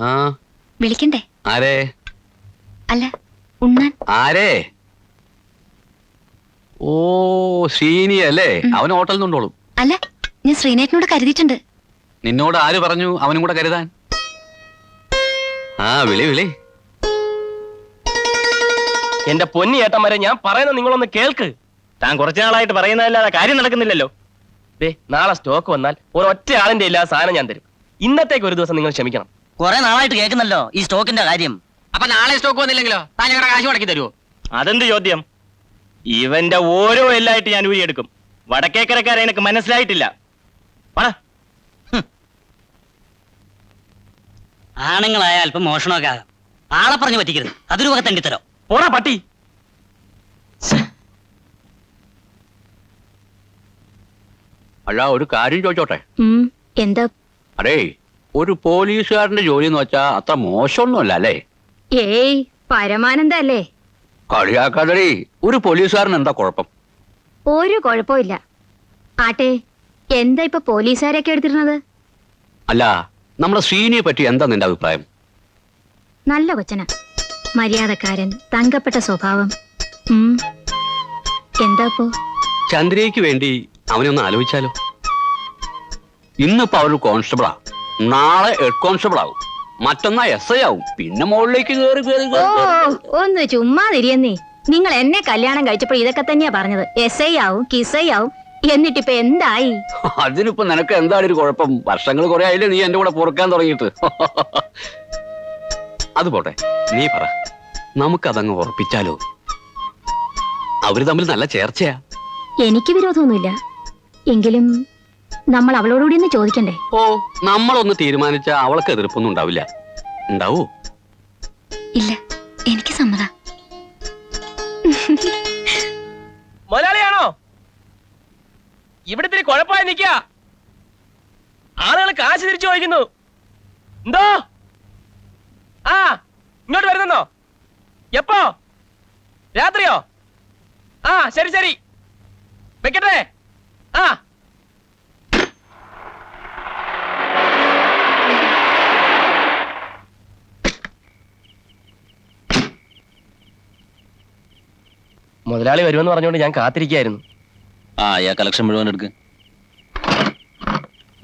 ആ. വിളിക്കണ്ടേ? ആരേ? അല്ല ഉണ്ണാൻ. ആരേ? ഓ ശ്രീനി അല്ലേ? അവൻ ഹോട്ടലിൽ നിന്നുണ്ടോളും അല്ല ഞാൻ ശ്രീനേട്ടനോട് കരുതിയിട്ടുണ്ട്. നിന്നോട് ആര് പറഞ്ഞു അവനും കൂടെ കരുതാൻ? ആ വിളി വിളി. എന്റെ പൊന്നി ഏട്ടന്മാരെ ഞാൻ പറയുന്നത് നിങ്ങളൊന്ന് കേൾക്ക്. താൻ കുറച്ചു നാളായിട്ട് പറയുന്നതല്ലാതെ കാര്യം നടക്കുന്നില്ലല്ലോ. ദേ നാളെ സ്റ്റോക്ക് വന്നാൽ ഒരൊറ്റ ആളിന്റെ എല്ലാ സാധനം ഞാൻ തരും. ഇന്നത്തേക്ക് ഒരു ദിവസം നിങ്ങൾ ക്ഷമിക്കണം. കുറെ നാളായിട്ട് കേൾക്കുന്നല്ലോ ഈ സ്റ്റോക്കിന്റെ കാര്യം. അപ്പൊ നാളെ സ്റ്റോക്ക് വന്നില്ലെങ്കിലോ? താൻ ഞങ്ങളുടെ കാശ് മുടക്കി തരുമോ അതെന്ത് ചോദ്യം? ഇവന്റെ ഓരോ എല്ലായിട്ട് ഞാൻ ഊരിയെടുക്കും വടക്കേക്കരക്കാരെ എനിക്ക് മനസ്സിലായിട്ടില്ല. ആണുങ്ങളായ അല്പം മോഷണമൊക്കെ ആകാം. ആളെ പറഞ്ഞു പറ്റിക്കരുത്. അതൊരു വക തണ്ടിത്തരോ. പോടാ പട്ടി. അല്ല ഒരു കാര്യം ചോദിച്ചോട്ടെ? എന്താ? അടേ ഒരു പോലീസുകാരന്റെ ജോലി എന്ന് വെച്ചാ അത്ര മോശമൊന്നുമല്ല അല്ലേ? ഏയ് പരമാനന്ദല്ലേ? അല്ലേ കളിയാക്കാതടേ ഒരു പോലീസുകാരൻ എന്താ കുഴപ്പം? ഒരു കുഴപ്പമില്ല. ആട്ടെ എന്താ ഇപ്പൊ പോലീസുകാരൊക്കെ എടുത്തിരുന്നത്? അല്ല നമ്മുടെ ശ്രീനിയെ പറ്റി എന്താ നിന്റെ അഭിപ്രായം? നല്ല കൊച്ചന. മര്യാദക്കാരൻ തങ്കപ്പെട്ട സ്വഭാവം. ഉം. എന്താ ഇപ്പോ? ചന്ദ്രയ്ക്ക് വേണ്ടി അവനൊന്ന് ആലോചിച്ചാലോ? ഇന്നിപ്പോ അവർ കോൺസ്റ്റബിളാ. നാളെ ഹെഡ് കോൺസ്റ്റബിൾ ആവും. മറ്റന്നാ എസ് ഐ ആവും. പിന്നെ മുകളിലേക്ക് കയറി കയറി ഓ ഒന്ന് ചുമ്മാ തിരിയെന്നേ നിങ്ങൾ എന്നെ കല്യാണം കഴിച്ചപ്പോൾ ഇതൊക്കെ തന്നെയാ പറഞ്ഞത്. എസ് ഐ ആവും കിസ് ഐ ആവും. എന്നിട്ടിപ്പൊ എന്തായി? അതിനിപ്പോ നിനക്ക് എന്താണ് ഒരു കുഴപ്പം? വർഷങ്ങൾ കുറെ ആയില്ലേ നീ എന്റെ കൂടെ പൊറുക്കാൻ തുടങ്ങിയിട്ട്. അത് പോട്ടെ നീ പറ. നമുക്കതങ്ങ് ഉറപ്പിച്ചാലോ? അവർ തമ്മിൽ നല്ല ചേർച്ചയാ. എനിക്ക് വിരോധമൊന്നുമില്ല. എങ്കിലും നമ്മൾ അവളോടുകൂടി ഒന്ന് ചോദിക്കണ്ടേ? ഓ നമ്മളൊന്ന് തീരുമാനിച്ച അവൾക്ക് എതിർപ്പൊന്നും ഉണ്ടാവില്ല. ഉണ്ടാവോ? ഇല്ല എനിക്ക് സമ്മത. മലയാളിയാണോ ഇവിടത്തിൽ കുഴപ്പമായി നിക്ക ആളുകൾ കാശ് തിരിച്ചു ചോദിക്കുന്നു. എന്തോ? ആ ഇങ്ങോട്ട് വരുന്നോ എപ്പോ? രാത്രിയോ? ആ ശരി ശരി. വെക്കട്ടെ? ആ. മുതലാളി വരുമെന്ന് പറഞ്ഞുകൊണ്ട് ഞാൻ കാത്തിരിക്കായിരുന്നു ആ ഈ കളക്ഷൻ മുഴുവൻ എടുക്ക്.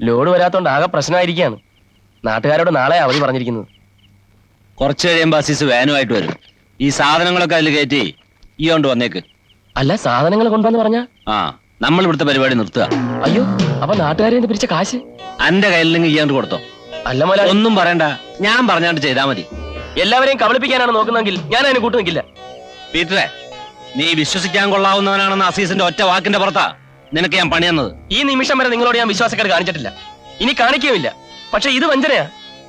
ലോഡ് വരാത്തോണ്ട് ആകെ പ്രശ്നമായിരിക്കാണ് നാട്ടുകാരോട് നാളെ അവധി പറഞ്ഞിരിക്കുന്നത്. കുറച്ച് കഴിയുമ്പോ അസീസ് വാനുമായിട്ട് വരും. ഈ സാധനങ്ങളൊക്കെ അതിൽ കയറ്റി ഈ കൊണ്ട് വന്നേക്ക്. അല്ല സാധനങ്ങൾ കൊണ്ടുവന്ന് പറഞ്ഞാ? ആ നമ്മൾ ഇവിടുത്തെ പരിപാടി നിർത്തുക. അയ്യോ അപ്പൊ നാട്ടുകാരെ നിന്ന് പിരിച്ച കാശ്? അന്റെ നിന്ന് ഈ കൊണ്ട് കൊടുത്തോ. അല്ല മോല ഒന്നും പറയണ്ട. ഞാൻ പറഞ്ഞാണ്ട് ചെയ്താൽ മതി. എല്ലാവരെയും കബളിപ്പിക്കാനാണ് നോക്കുന്നതെങ്കിൽ ഞാൻ അതിന് കൂട്ടു നിൽക്കില്ല പീറ്ററെ നീ വിശ്വസിക്കാൻ കൊള്ളാവുന്നവനാണെന്ന് അസീസിന്റെ ഒറ്റ വാക്കിന്റെ പുറത്താ നിനക്ക് ഞാൻ പണിയുന്നത് ഈ നിമിഷം വരെ നിങ്ങളോട് ഞാൻ വിശ്വാസക്കാർ കാണിച്ചിട്ടില്ല. ഇനി കാണിക്കുകയില്ല പക്ഷെ ഇത് വഞ്ചനയാ.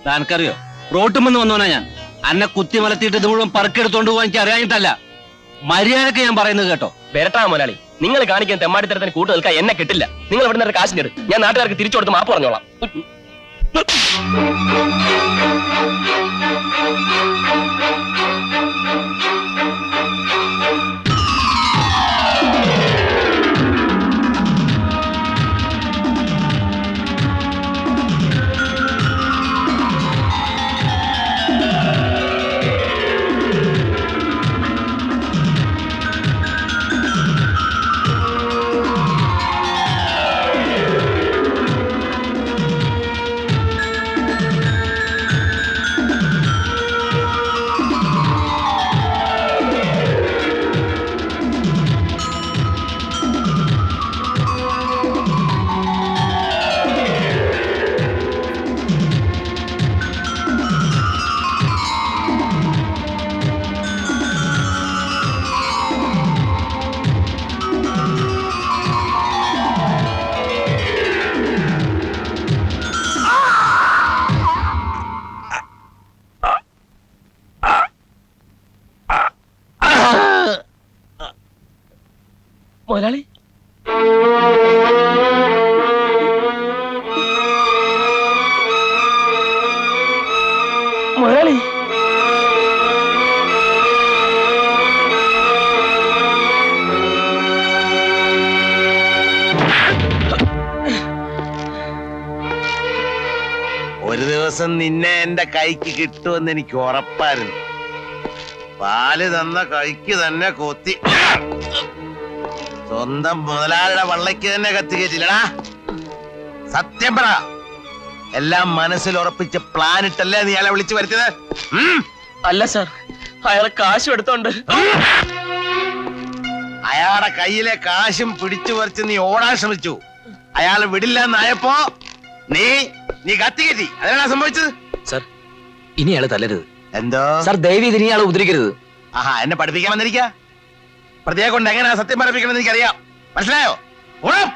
താനക്കറിയോ? റോട്ടുമെന്ന് വന്നവനാ ഞാൻ. അന്നെ കുത്തി മലത്തിയിട്ട് ഇത് മുഴുവൻ പറക്കെടുത്തോണ്ട് പോകാൻ എനിക്ക് അറിയാനിട്ടല്ല മര്യാദയ്ക്ക് ഞാൻ പറയുന്നത് കേട്ടോ. വരട്ടാ മുതലാളി. നിങ്ങൾ കാണിക്കാൻ തെമ്മാടിത്തരത്തിന് കൂട്ടു നിൽക്കാൻ എന്നെ കിട്ടില്ല. നിങ്ങൾ ഇവിടെ നിന്ന് കാശിന്റെ ഞാൻ നാട്ടുകാർക്ക് തിരിച്ചു കൊടുത്ത് മാപ്പ് പറഞ്ഞോളാം. മുതലാളി ഒരു ദിവസം നിന്നെ എന്റെ കൈക്ക് കിട്ടുമെന്ന് എനിക്ക് ഉറപ്പായിരുന്നു. പാൽ തന്ന കൈക്ക് തന്നെ കൊത്തി. സ്വന്തം മുതലാളിയുടെ വള്ളയ്ക്ക് തന്നെ കത്തി കയറ്റില്ലടാ. സത്യം പറ. എല്ലാം മനസ്സിൽ ഉറപ്പിച്ച് പ്ലാൻ ഇട്ടല്ലേ നീ അയാളെ വിളിച്ചു വരുത്തിയത്? അല്ല സാർ അയാളെ കാശും എടുത്തോണ്ട്. അയാളുടെ കയ്യിലെ കാശും പിടിച്ചു പറിച്ച് നീ ഓടാൻ ശ്രമിച്ചു. അയാൾ വിടില്ല എന്നായപ്പോ നീ നീ കത്തി കത്തി അതാണ് സംഭവിച്ചത്? സർ ഇനി അയാളെ തല്ലരുത്. എന്തോ? സർ ദയവ് ഇതിനി അയാളെ ഉദ്രിക്കരുത് ആഹാ എന്നെ പഠിപ്പിക്കാൻ വന്നിരിക്ക? പ്രതിയെ കൊണ്ട് എങ്ങനെയാ സത്യം പഠിപ്പിക്കണം എനിക്കറിയാം. മനസ്സിലായോ? ഉറം.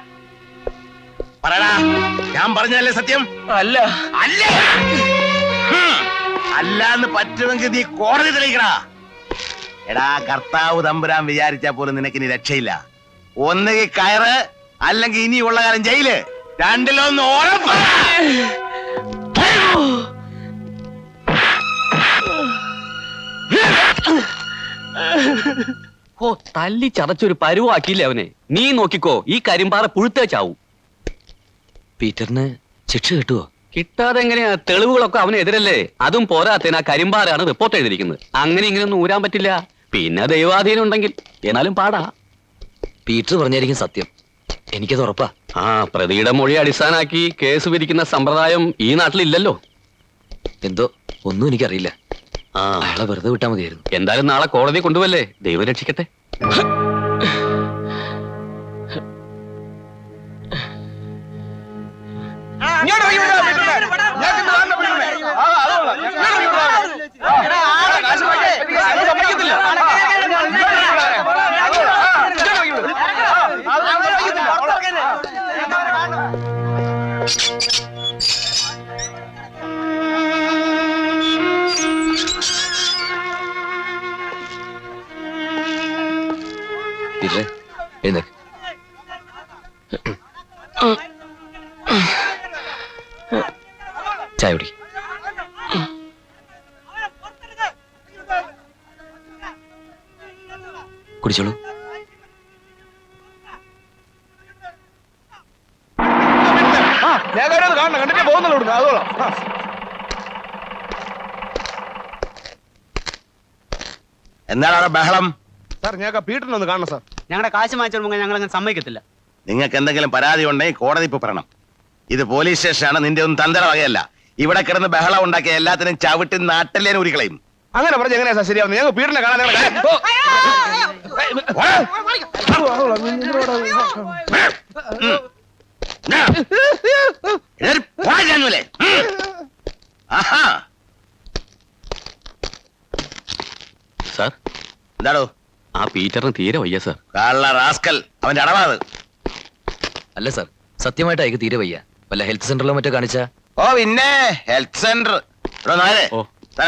പറയടാ ഞാൻ പറഞ്ഞല്ലേ സത്യം? അല്ല. അല്ല. അല്ലാന്ന് പറ്റുമെങ്കിൽ നീ കോടതി തെളിയിക്കടാ. എടാ കർത്താവ് തമ്പുരാൻ വിചാരിച്ചാ പോലും നിനക്ക് ഇനി രക്ഷയില്ല. ഒന്നുകിൽ കയറ് അല്ലെങ്കിൽ ഇനിയുള്ള കാലം ജയിൽ. രണ്ടിലൊന്ന് ഉറപ്പ് ഓ തല്ലി ചതച്ചൊരു പരുവാക്കിയില്ലേ അവനെ? നീ നോക്കിക്കോ ഈ കരിമ്പാറ പുഴുത്തേ ചാവും. പീറ്ററിന് ശിക്ഷ കിട്ടുവോ? കിട്ടാതെ എങ്ങനെയാ തെളിവുകളൊക്കെ അവനെതിരല്ലേ? അതും പോരാത്തതിന് ആ കരിമ്പാറാണ് റിപ്പോർട്ട് എഴുതിയിരിക്കുന്നത്. അങ്ങനെ ഇങ്ങനെ ഒന്നും ഊരാൻ പറ്റില്ല. പിന്നെ ദൈവാധീനം ഉണ്ടെങ്കിൽ എന്നാലും പാടാ. പീറ്റർ പറഞ്ഞായിരിക്കും സത്യം. എനിക്കത് ഉറപ്പാ. ആ പ്രതിയുടെ മൊഴി അടിസ്ഥാനാക്കി കേസ് വിരിക്കുന്ന സമ്പ്രദായം ഈ നാട്ടിലില്ലല്ലോ. എന്തോ? ഒന്നും എനിക്കറിയില്ല. ആ. അയാളെ വെറുതെ വിട്ടാൽ മതിയായിരുന്നു. എന്തായാലും നാളെ കോടതി കൊണ്ടുവല്ലേ? ദൈവം രക്ഷിക്കട്ടെ. പീറ്ററെ ചായ കുടി കുടിച്ചോളൂ എന്താണ് അവിടെ ബഹളം? സാർ ഞങ്ങൾക്ക് പീറ്ററിനൊന്ന് കാണണം സാർ. ഞങ്ങളുടെ കാശ് മാറ്റുമ്പോൾ ഞങ്ങൾ അങ്ങനെ സമ്മതിക്കത്തില്ല. നിങ്ങൾക്ക് എന്തെങ്കിലും പരാതി ഉണ്ടെങ്കിൽ കോടതി ഇപ്പൊ പറയണം. ഇത് പോലീസ് സ്റ്റേഷനാണ് നിന്റെ ഒന്നും തന്തര വകയല്ല. ഇവിടെ കിടന്ന് ബഹളം ഉണ്ടാക്കിയ എല്ലാത്തിനും ചവിട്ടി നാട്ടിലേ ഉരുക്കളയും. അങ്ങനെ പറഞ്ഞ എങ്ങനെയാ ശരിയാവുന്നത്? ഞങ്ങൾ പീറ്ററിനെ കാണാൻ ഞങ്ങളെ. ആഹാ. സാർ. എന്താടോ? ആ പീറ്ററിന് തീരെ വയ്യ സാർ. കള്ള റാസ്കൽ. അവന്റെ അടവാണ്. അല്ല സാർ. സത്യമായിട്ട് അയക്ക് തീരെ വയ്യ. വല്ല ഹെൽത്ത് സെന്ററിലോ മറ്റോ കാണിച്ചാ? ഓ പിന്നെ ഹെൽത്ത് സെന്റർ ഓ.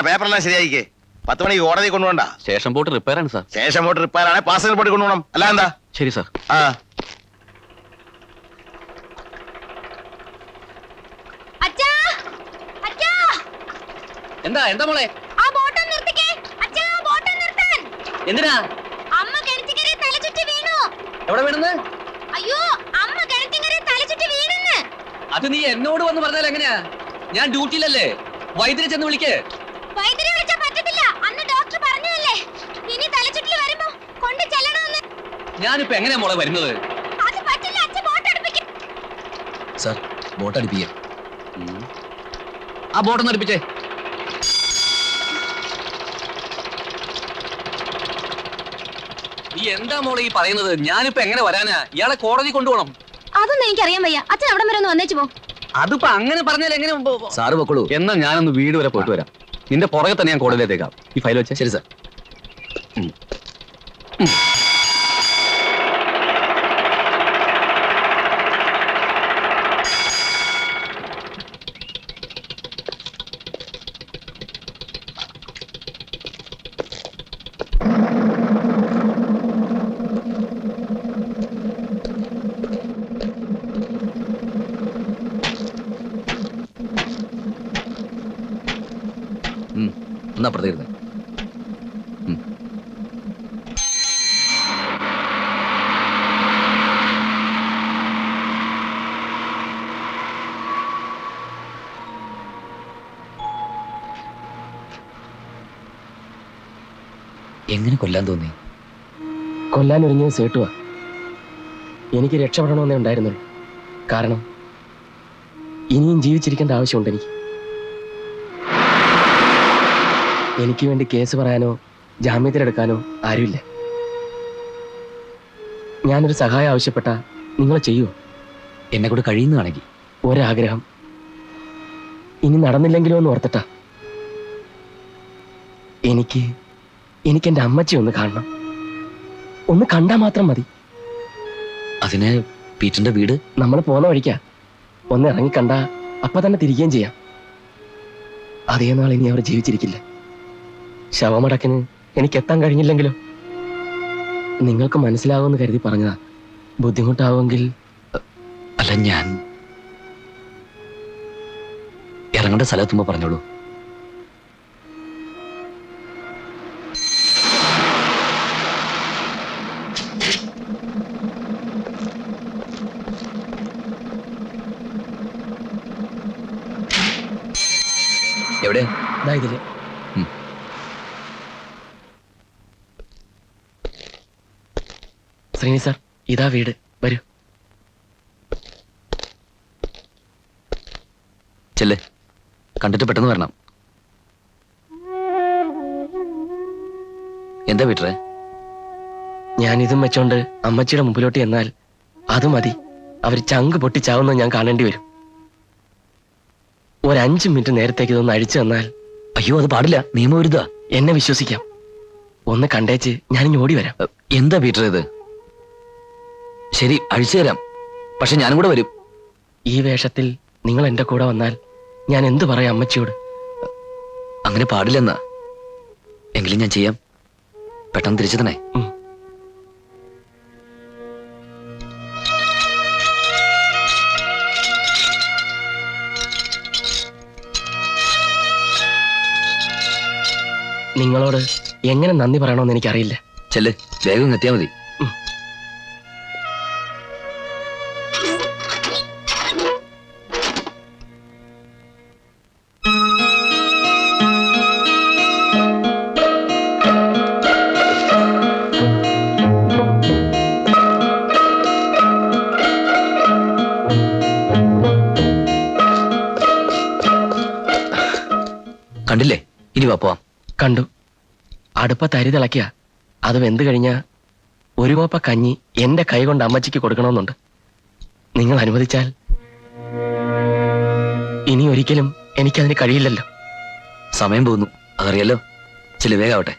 പേപ്പറെല്ലാം ശരിയായിക്കേ. പത്ത് മണിക്ക് കോടതി കൊണ്ടുപോണ്ട സ്റ്റേഷൻ ബോട്ട് റിപ്പയർ ആണ് സാർ ശേഷം പോട്ട് റിപ്പയർ ആണ് പാസഞ്ചർ പോട്ട് കൊണ്ടുപോകണം. അല്ല എന്താ? ശരി സാർ ആ. അച്ഛാ! അച്ഛാ! എന്താ എന്താ മോളെ? ആ ബോട്ട് നിർത്തിക്കേ. അച്ഛാ ബോട്ട് നിർത്താൻ. എന്തിനാ? അമ്മ കിണറ്റിക്കരെ തലചുറ്റി വീണു. എവിടെ വീണെന്ന് അയ്യോ അമ്മ കിണറ്റിക്കരെ തലചുറ്റി വീണെന്ന് അത് നീ എന്നോട് വന്ന് പറഞ്ഞാൽ എങ്ങനെയാ? ഞാൻ ഡ്യൂട്ടിയിലല്ലേ? വൈദ്യുതി ചെന്ന് വിളിക്കേ. വൈദ്യുതി വിളിച്ചാ പറ്റത്തില്ല. അന്ന് ഡോക്ടർ പറഞ്ഞതല്ലേ. ഇനി തലച്ചുറ്റിൽ വരുമ്പോ കൊണ്ട് ചെല്ലണമെന്ന്. ഞാനിപ്പോ എങ്ങനെയാ മോളെ വരുന്നത്? അത് പറ്റില്ല. അച്ഛൻ ബോട്ട് അടുപ്പിക്കും. സാർ ബോട്ട് അടുപ്പിക്കേ. ആ ബോട്ടൊന്ന് അടുപ്പിച്ചേ. നീ എന്താ മോളെ ഈ പറയുന്നത്? ഞാനിപ്പോ എങ്ങനെ വരാനാ? ഇയാളെ കോടതി കൊണ്ടുപോകണം. അതൊന്നും എനിക്കറിയാൻ വയ്യ. അച്ഛൻ അവിടെ വരെ ഒന്ന് വന്നേച്ചു പോ. അതിപ്പോ അങ്ങനെ പറഞ്ഞാൽ എങ്ങനെ സാറ് പൊക്കോളൂ. എന്നാ ഞാനൊന്ന് വീട് വരെ പോയിട്ട് വരാം. നിന്റെ പുറകെ തന്നെ ഞാൻ കോടതിയിലേത്തേക്കാം. ഈ ഫയൽ വെച്ചാൽ ശരി സാർ. എന്നാ പ്രതികരണം എങ്ങനെ കൊല്ലാൻ തോന്നി? കൊല്ലാൻ ഒരുങ്ങിയത് സേട്ടുവ. എനിക്ക് രക്ഷപ്പെടണമെന്നേ ഉണ്ടായിരുന്നുള്ളൂ. കാരണം ഇനിയും ജീവിച്ചിരിക്കേണ്ട ആവശ്യമുണ്ട് എനിക്ക് എനിക്ക് വേണ്ടി കേസ് പറയാനോ ജാമ്യത്തിലെടുക്കാനോ ആരുമില്ല. ഞാനൊരു സഹായം ആവശ്യപ്പെട്ട നിങ്ങൾ ചെയ്യുമോ എന്നെ കൂടെ കഴിയുന്നതാണെങ്കിൽ ഒരാഗ്രഹം. ഇനി നടന്നില്ലെങ്കിലോ എന്ന് ഓർത്തിട്ടാ. എനിക്ക് എനിക്ക് എന്റെ അമ്മച്ചി ഒന്ന് കാണണം. ഒന്ന് കണ്ടാൽ മാത്രം മതി. അതിന് പീറ്ററിന്റെ വീട്? നമ്മൾ പോന്ന വഴിക്കാ. ഒന്ന് ഇറങ്ങി കണ്ട അപ്പൊ തന്നെ തിരികുകയും ചെയ്യാം. അതേ നാൾ ഇനി അവർ ജീവിച്ചിരിക്കില്ല. ശവമടക്കിന് എനിക്ക് എത്താൻ കഴിഞ്ഞില്ലെങ്കിലോ? നിങ്ങൾക്ക് മനസ്സിലാവുമെന്ന് കരുതി പറഞ്ഞതാ. ബുദ്ധിമുട്ടാവുമെങ്കിൽ അല്ല ഞാൻ ഇറങ്ങേണ്ട സ്ഥലത്തുമ്പോ പറഞ്ഞോളൂ. എവിടെ? ഇതാ ഇതിൽ. ശ്രീനി സാർ ഇതാ വീട്. വരൂ. ചെല്ലേ. കണ്ടിട്ട് പെട്ടെന്ന് വരണം. എന്താ വീട്ടറെ ഞാനിതും ഇതും വെച്ചോണ്ട് അമ്മച്ചിയുടെ മുമ്പിലോട്ട് എന്നാൽ അത് മതി. അവർ ചങ്ക് പൊട്ടിച്ചാവുന്നത് ഞാൻ കാണേണ്ടി വരും. ഒരഞ്ച് മിനിറ്റ് നേരത്തേക്ക് ഇതൊന്ന് അഴിച്ചു തന്നാൽ അയ്യോ അത് പാടില്ല. നിയമവിരുദ്ധ. എന്നെ വിശ്വസിക്കാം. ഒന്ന് കണ്ടേച്ച് ഞാനിഞ്ഞ് ഓടി വരാം. എന്താ പീറ്റർ ഇത്? ശരി അഴിച്ചു തരാം. പക്ഷെ ഞാനും കൂടെ വരും. ഈ വേഷത്തിൽ നിങ്ങൾ എന്റെ കൂടെ വന്നാൽ ഞാൻ എന്തു പറയാം അമ്മച്ചിയോട്? അങ്ങനെ പാടില്ലെന്നാ. എങ്കിലും ഞാൻ ചെയ്യാം. പെട്ടെന്ന് തിരിച്ചു തന്നെ നിങ്ങളോട് എങ്ങനെ നന്ദി പറയണമെന്ന് എനിക്കറിയില്ല. ചെല്ല് വേഗം എത്തിയാൽ മതി. അടുപ്പത്ത് തരി തിളക്കിയ അത് വെന്ത് കഴിഞ്ഞാ? ഒരു കോപ്പ കഞ്ഞി എന്റെ കൈ കൊണ്ട് അമ്മച്ചിക്ക് കൊടുക്കണമെന്നുണ്ട്. നിങ്ങൾ അനുവദിച്ചാൽ. ഇനി ഒരിക്കലും എനിക്കതിന് കഴിയില്ലല്ലോ. സമയം പോകുന്നു. അതറിയല്ലോ? ചില വേഗാവട്ടെ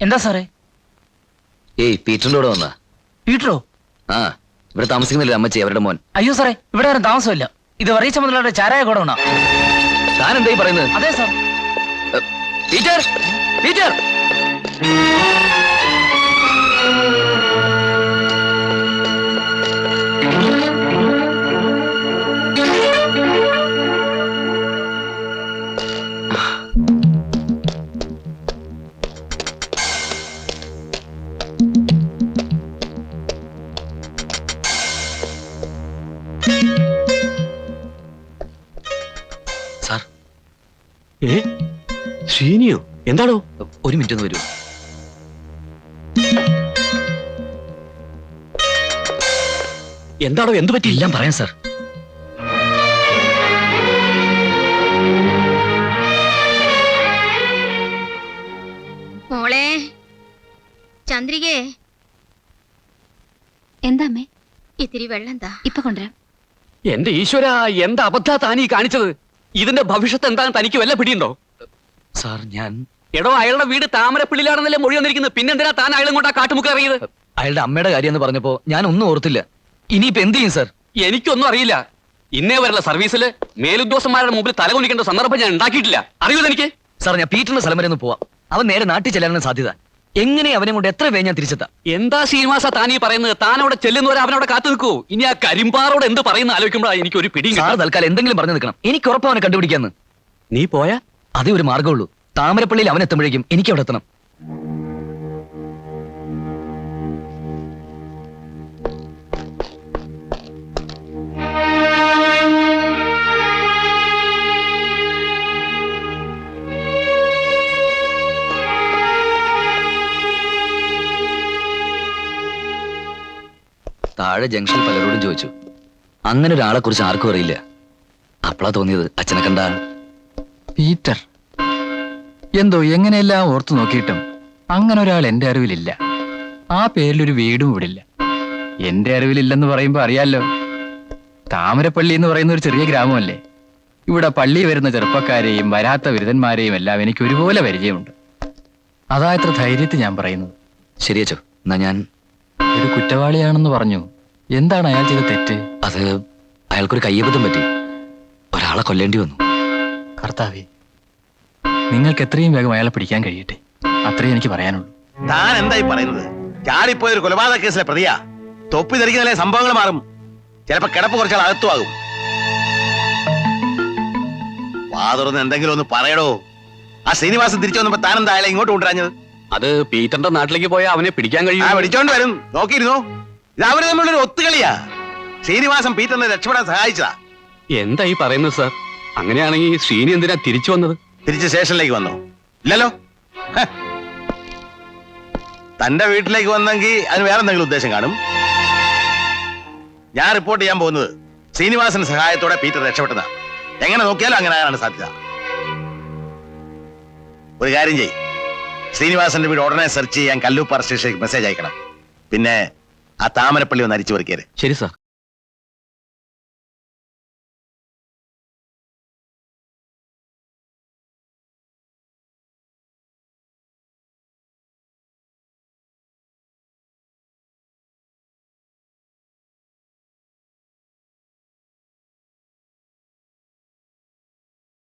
എന്താ സാറേ? ഏയ് പീറ്ററിന്റെ കൂടെ വന്നാ? പീറ്ററോ? ആ ഇവിടെ താമസിക്കുന്നില്ല അമ്മച്ചി അവരുടെ മോൻ. അയ്യോ സാറേ ഇവിടെ ആരും താമസമില്ല. ഇത് വറീച്ച മുതലാളുടെ ചാരായ ഗോഡൌണാ. താൻ എന്തായി പറയുന്നത്? അതെ സാർ. പീറ്റർ പീറ്റർ ഏ? ശ്രീനിയോ? എന്താണോ ഒരു മിനിറ്റ് ഒന്ന് വരൂ. എന്താണോ എന്ത് പറ്റി? എല്ലാം പറയാം സാർ. മോളെ ചന്ദ്രികേ. എന്താ അമ്മേ? ഇത്തിരി വെള്ളം എന്താ ഇപ്പൊ കൊണ്ടുവരാം. എന്റെ ഈശ്വര എന്താ അബദ്ധ താനീ കാണിച്ചത്? ഇതിന്റെ ഭവിഷ്യത്ത് എന്താണ് തനിക്ക് വല്ല പിടിയുണ്ടോ? സാർ ഞാൻ എടോ അയാളുടെ വീട് താമരപ്പിള്ളിലാണെന്നല്ലേ മൊഴി വന്നിരിക്കുന്നത് പിന്നെന്തിനാ താൻ അയാളും കൊണ്ടാ കാട്ടുമുക്ക് അറിയത് അയാളുടെ അമ്മയുടെ കാര്യം എന്ന് പറഞ്ഞപ്പോ ഞാൻ ഒന്നും ഓർത്തില്ല. ഇനിയിപ്പോ എന്ത് ചെയ്യും സാർ? എനിക്കൊന്നും അറിയില്ല. ഇന്നേ വരെയുള്ള സർവീസിൽ മേലുദ്യോഗസ്ഥന്മാരുടെ മുമ്പിൽ തലകൊണ്ടിക്കേണ്ട സന്ദർഭം ഞാൻ ഉണ്ടാക്കിയിട്ടില്ല. അറിയോ എനിക്ക് സാർ ഞാൻ പീറ്ററിന്റെ സ്ഥലം വരെ ഒന്ന് പോവാം. അവൻ നേരെ നാട്ടിൽ ചെല്ലാനാണ് സാധ്യത. എങ്ങനെ അവനെ കൊണ്ട് എത്ര വേഞ്ഞാൻ ഞാൻ തിരിച്ചെത്താം? എന്താ ശ്രീനിവാസ താനീ ഈ പറയുന്നത്? താൻ അവിടെ ചെല്ലുന്നവരെ അവനവിടെ കാത്തു നിൽക്കൂ. ഇനി ആ കരിമ്പാറോട് എന്ത് പറയുന്ന ആലോചിക്കുമ്പോഴാണ് എനിക്ക് ഒരു പിടി സാർ തൽക്കാലം എന്തെങ്കിലും പറഞ്ഞു നിൽക്കണം. എനിക്ക് ഉറപ്പ് അവനെ കണ്ടുപിടിക്കാന്ന്. നീ പോയാ? അതേ ഒരു മാർഗമുള്ളൂ താമരപ്പള്ളിയിൽ അവൻ എത്തുമ്പോഴേക്കും എനിക്ക് അവിടെ എത്തണം. താഴെ ജംഗ്ഷൻ പലരോടും ചോദിച്ചു. അങ്ങനെ ഒരാളെ കുറിച്ച് ആർക്കും അറിയില്ല. അപ്പളാ തോന്നിയത് അച്ഛനെ കണ്ട. പീറ്റർ എന്തോ എങ്ങനെയെല്ലാം ഓർത്തു നോക്കിയിട്ടും അങ്ങനെ ഒരാൾ എന്റെ അറിവിലില്ല. ആ പേരിലൊരു വീടും ഇവിടില്ല. എന്റെ അറിവിലില്ലെന്ന് പറയുമ്പോ അറിയാലോ. താമരപ്പള്ളി എന്ന് പറയുന്ന ഒരു ചെറിയ ഗ്രാമമല്ലേ? ഇവിടെ പള്ളി വരുന്ന ചെറുപ്പക്കാരെയും വരാത്ത ബിരുദന്മാരെയും എല്ലാം എനിക്ക് ഒരുപോലെ പരിചയമുണ്ട്. അതാ ഇത്ര ധൈര്യത്തിൽ ഞാൻ പറയുന്നത്. ശരിയച്ചോ എന്നാ ഞാൻ ഒരു കുറ്റവാളിയാണെന്ന് പറഞ്ഞു. എന്താണ് അയാൾ ചെയ്ത തെറ്റ്? അത് അയാൾക്കൊരു കയ്യബദ്ധം പറ്റി. ഒരാളെ കൊല്ലേണ്ടി വന്നു. കർത്താവേ നിങ്ങൾക്ക് എത്രയും വേഗം അയാളെ പിടിക്കാൻ കഴിയട്ടെ. അത്രയും എനിക്ക് പറയാനുള്ളൂ. താൻ എന്തായി പറയുന്നത്? ചാടിപ്പോയ ഒരു കൊലപാതക കേസിലെ പ്രതിയാ. തൊപ്പി ധരിക്കുന്നതിലെ സംഭവങ്ങൾ മാറും. ചിലപ്പോ കിടപ്പ് കുറച്ചാൽ അകത്തുമാകും വാ തുറന്ന് എന്തെങ്കിലും ഒന്ന് പറയടോ. ആ ശ്രീനിവാസൻ തിരിച്ചു വന്നപ്പോ താൻ എന്താ അയാളെ ഇങ്ങോട്ട് കൊണ്ടുവരാഞ്ഞത്? അത് പീറ്ററിന്റെ നാട്ടിലേക്ക് പോയാൽ അവനെ പിടിക്കാൻ ആ കഴിയും പിടിച്ചോണ്ട് വരും. നോക്കിയിരുന്നോ? ഇത് അവർ തമ്മിലൊരു ഒത്തുകളിയാ. ശ്രീനിവാസം പീറ്ററിനെ രക്ഷപ്പെടാൻ സഹായിച്ചതാ. എന്താ ഈ പറയുന്നത് സാർ? അങ്ങനെയാണെങ്കിൽ ശ്രീനി എന്തിനാ തിരിച്ചു വന്നത്? തിരിച്ച് സ്റ്റേഷനിലേക്ക് വന്നോ. ഇല്ലല്ലോ. ഹ. തന്റെ വീട്ടിലേക്ക് വന്നെങ്കിൽ അതിന് വേറെ എന്തെങ്കിലും ഉദ്ദേശം കാണും. ഞാൻ റിപ്പോർട്ട് ചെയ്യാൻ പോകുന്നത് ശ്രീനിവാസന്റെ സഹായത്തോടെ പീറ്റർ രക്ഷപ്പെട്ടതാ. എങ്ങനെ നോക്കിയാലും അങ്ങനെ ആകാനാണ് സാധ്യത. ഒരു കാര്യം ചെയ് ശ്രീനിവാസന്റെ വീട് ഉടനെ സെർച്ച് ചെയ്യാൻ കല്ലൂപ്പാറ സ്റ്റേഷനിലേക്ക് മെസ്സേജ് അയക്കണം. പിന്നെ ആ താമരപ്പള്ളി ഒന്ന് അരിച്ചു പറിക്കരുത് ശരി സാർ.